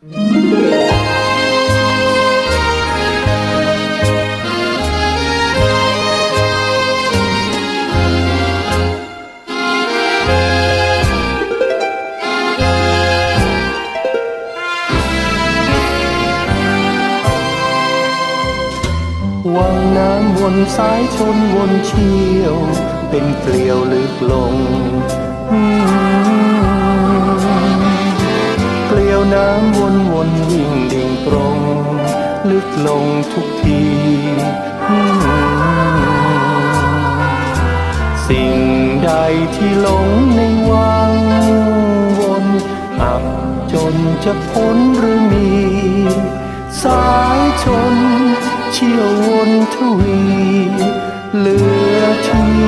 วังน้ำวนสายชนวนเชี่ยว เป็นเกลียวลึกลงำวนวนวิ่งดิ่งตรง ลึกลงทุกที สิ่งใดที่หลงในวังวนอับจนจะพ้นหรือมี สายชนเชี่ยววนทวี เหลือที่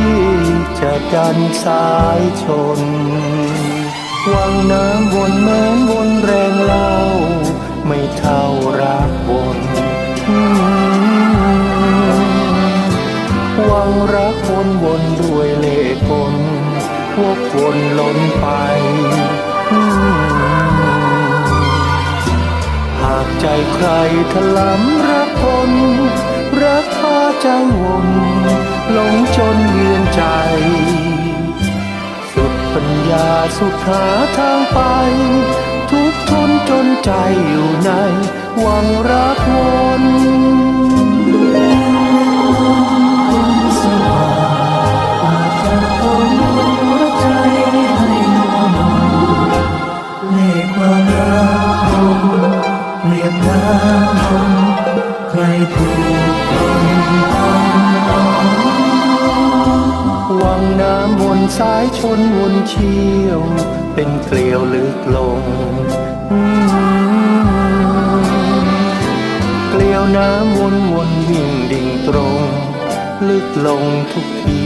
จะดันสายชน วังน้ำวนแม้นวนแรงเล่า ไม่เท่ารักวนวังรักวนวนรวยเล่ห์กลวกวนล้นไป หากใจใครถลำรักคนรักพาใจวน สุดหาทางไป ทุกทนจนใจอยู่ในวังรักวนเลขความรักคนเปรียบน้ำคนใครถู สายชนวนเชี่ยว เป็นเกลียวลึกลง เกลียวน้ำวนวนวิ่งดิ่งตรง ลึกลงทุกที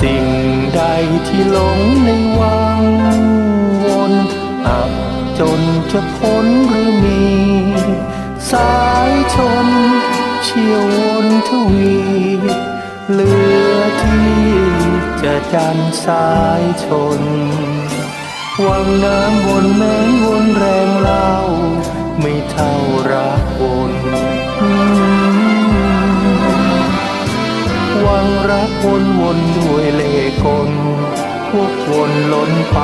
สิ่งใดที่หลงในวังวนอับจนจะพ้นหรือมี สายชนเชี่ยววน ทวี เหลือที่จะดันสายชน วังน้ำวนแม้นวนแรงเล่า ไม่เท่ารักวนวังรักวนวนด้วยเล่กลพวกวนล้นไป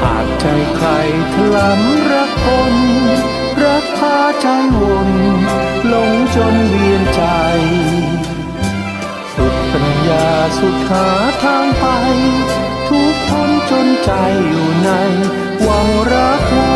หากใจใครถลำรักคน กพาใจวนหลงจนเวียนใจ สุดปัญญาสุดหาทางไป ทุกทนจนใจอยู่ใน หวังรัก